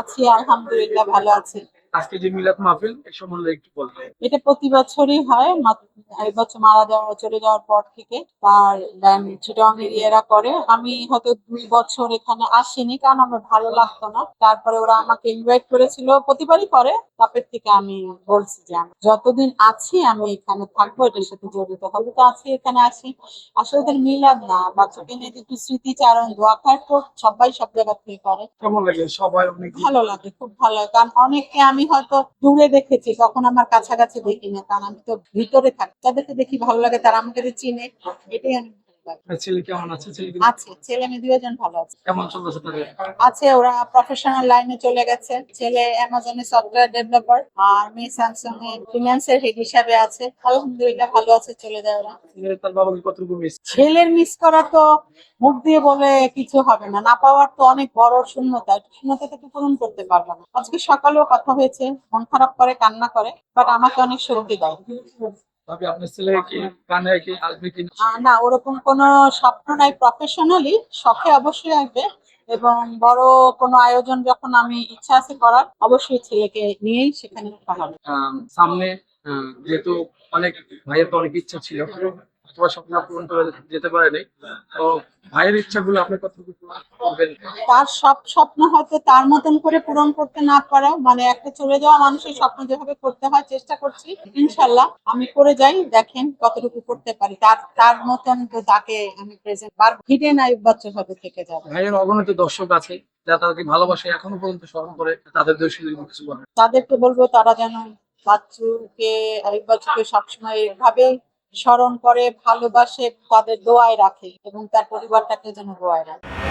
আছি আলহামদুলিল্লাহ ভালো আছি। আজকে যে মিলাদ মাহফিল এ সম্বন্ধে একটু বলবেন। এটা প্রতি বছরই হয় এই বছর মারা যাওয়া চলে যাওয়ার পর থেকে তার চিটং এরিয়ারা করে। আমি হয়তো দুই বছর এখানে আসিনি কারণ আমার ভালো লাগতো না। তারপরে ওরা আমাকে ইনভাইট করেছিল প্রতিবারই করে। তারপর থেকে আমি বলছি যে আমি যতদিন আছি আমি এখানে থাকব এটার সাথে জড়িত হবে। তো আছি এখানে আসি। আসলে ওদের মিলাদ না বাচ্চাকে নিয়ে একটু স্মৃতিচারণ দোয়া তো সবাই সব জায়গা থেকে করে। কেমন লাগে? সবাই অনেক ভালো লাগে খুব ভালো লাগে। কারণ অনেককে আমি হয়তো দূরে দেখেছি কখন আমার কাছাকাছি দেখি না কারণ আমি তো ভিতরে থাকি। তাদেরকে দেখি ভালো লাগে তারা আমাকে চিনে এটাই আমি ছেলে কেমন আছে? ছেলে আছে ছেলে মেয়ে দুজন ভালো আছে। কেমন চলতেছে তাদের? আছে ওরা প্রফেশনাল লাইনে চলে গেছে। ছেলে অ্যামাজনে সফটওয়্যার ডেভেলপার আর মেয়ে স্যামসাং এ ফিনান্সের হেড হিসাবে আছে। আলহামদুলিল্লাহ ভালো আছে চলে যায় ওরা। তার বাবাকে কতটুকু মিস ছেলের মিস করা তো মুখ দিয়ে বলে কিছু হবে না না পাওয়ার তো অনেক বড় শূন্যতা। শূন্যতাটা তো পূরণ করতে পারব না। আজকে সকালেও কথা হয়েছে মন খারাপ করে কান্না করে বাট আমাকে অনেক শক্তি দেয়। ভাবি আপনার ছেলে কি গানে কি আসবে কি না? ওরকম কোনো স্বপ্ন নাই প্রফেশনালি শখে অবশ্যই আসবে। এবং বড় কোনো আয়োজন যখন আমি ইচ্ছা আছে করার অবশ্যই ছেলেকে নিয়েই সেখানে হবে সামনে যেহেতু অনেক ভাইয়ের তো অনেক ইচ্ছা ছিল। তোমার স্বপ্ন পূরণ করে যেতে পারেনি তো ভাইয়ের ইচ্ছাগুলো আপনি কতটুকু তার সব স্বপ্ন হয়তো তার মতন করে পূরণ করতে না পারা মানে একটা চলে যাওয়া মানুষের স্বপ্ন যেভাবে করতে হয় চেষ্টা করছি ইনশাল্লাহ। আমি করে যাই দেখেন কতটুকু করতে পারি। তার তার মতন তো তাকে আমি প্রেজেন্ট বার হিডেন আইব বছর হবে থেকে যাবে। ভাইয়ের অগণিত দর্শক আছে যারা তাদেরকে ভালোবাসে এখনও পর্যন্ত স্মরণ করে তাদের দর্শক কিছু বলেন তাদেরকে বলব তারা যেন বাচ্চুকে আইব বছরকে সবসময় এভাবে স্মরণ করে ভালোবাসে তাদের দোয়ায় রাখে এবং তার পরিবারটাকে যেন দোয়ায় রাখে।